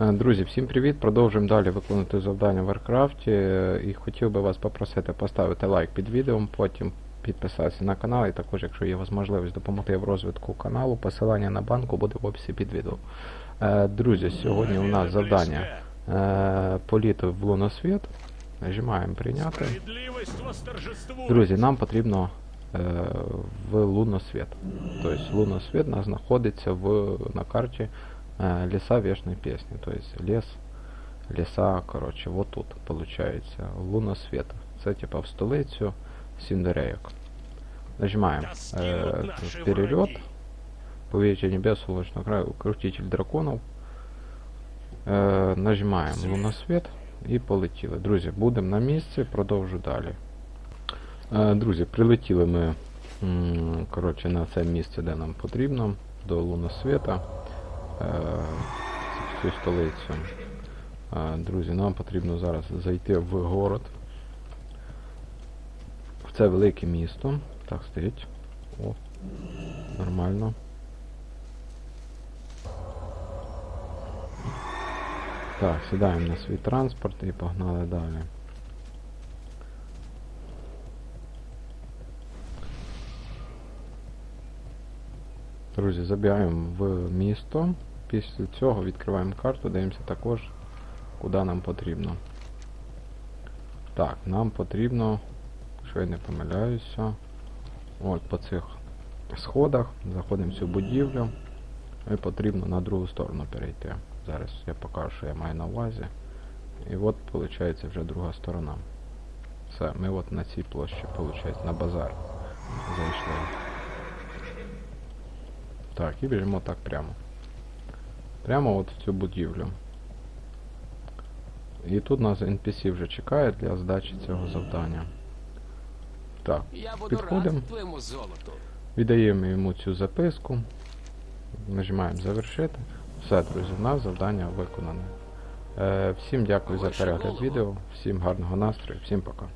Е, Друзі, всім привіт! Продовжуємо далі виконувати завдання в Варкрафті. Е, І хотів би вас попросити поставити лайк під відео, потім підписатися на канал, і також, якщо є можливість допомогти в розвитку каналу, посилання на банку буде в описі під відео. Е, Друзі, сьогодні у нас завдання політу в луносвіт. Нажимаємо прийняти. Друзі, нам потрібно в луносвіт. Тобто луносвіт у нас знаходиться в, на карті е, леса Вешної Пісні. Тобто лес, леса, коротше, вот тут виходить. Луносвіт. Це типа в столицю Сіндерейок. Нажимаем э, вперед. Повелитель небес, солнечного края, крутитель драконов. Е, нажимаємо луносвіт і полетіли. Друзі, будемо на місці, продовжу далі. Е, Друзі, прилетіли ми коротше, на це місце, де нам потрібно, до луносвіта, е, в цю столицю. Е, Друзі, нам потрібно зараз зайти в город. В це велике місто. Так, стоїть. О, нормально. Так, сідаємо на свій транспорт і погнали далі. Друзі, забігаємо в місто. Після цього відкриваємо карту, дивимося також, куди нам потрібно. Так, нам потрібно, якщо я не помиляюся, от по цих сходах, заходимо в цю будівлю і потрібно на другу сторону перейти. Зараз я покажу, що я маю на увазі. І от виходить вже друга сторона. Все, ми от на цій площі, виходить, на базар зайшли. Так, і біжимо так прямо. Прямо от в цю будівлю. І тут нас NPC вже чекає для здачі цього завдання. Так, Я буду Підходим. рад твоєму золоту. віддаємо йому цю записку. Нажимаємо завершити. Все, друзі, у нас завдання виконане. Е, всім дякую за перегляд відео, всім гарного настрою, всім пока.